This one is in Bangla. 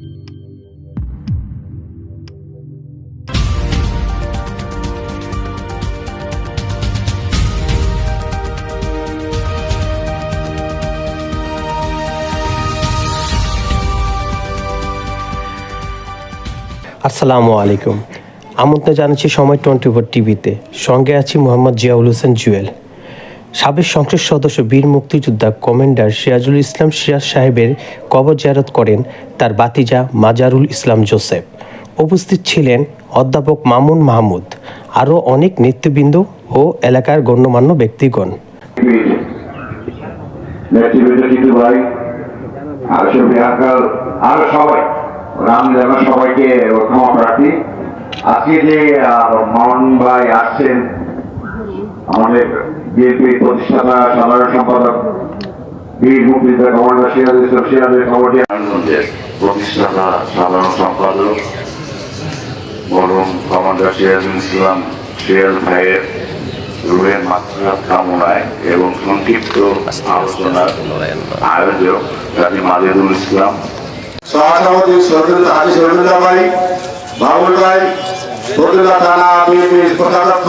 আসসালামু আলাইকুম। আমন্ত্রণ জানাচ্ছি সময় টোয়েন্টি ফোর টিভিতে। সঙ্গে আছি মোহাম্মদ জিয়াউল হোসেন জুয়েল। সাবেক সংসদ সদস্য বীর মুক্তিযোদ্ধা কমান্ডার সিরাজুল ইসলাম সিরাজ সাহেবের কবর জারত করেন তার বাতিজা মাজারুল ইসলাম জোসেফ। উপস্থিত ছিলেন অধ্যাপক মামুন মাহমুদ, আরও অনেক নেতৃবৃন্দ ও এলাকার গণ্যমান্য ব্যক্তিগণ। সবাইকে আজকে যে মামুন ভাই আসছেন আমাদের বিএনপির প্রতিষ্ঠাতা সাধারণ সম্পাদক বীর মুক্তিযোদ্ধা কমান্ডার সিরাজ ইসলাম সিরাজের খবরটি নারায়ণগঞ্জের প্রতিষ্ঠাতা সাধারণ সম্পাদক মরহুম কমান্ডার সিরাজুল ইসলাম সিরাজ ভাইয়ের রুহের মাত্রা কামনায় এবং সংক্ষিপ্ত আলোচনার আয়োজক কাজী মাজেদুল ইসলাম। ভাই বাবুল ভাই ফতুল্লাহ থানা বিএনপির কোষাধ্যক্ষ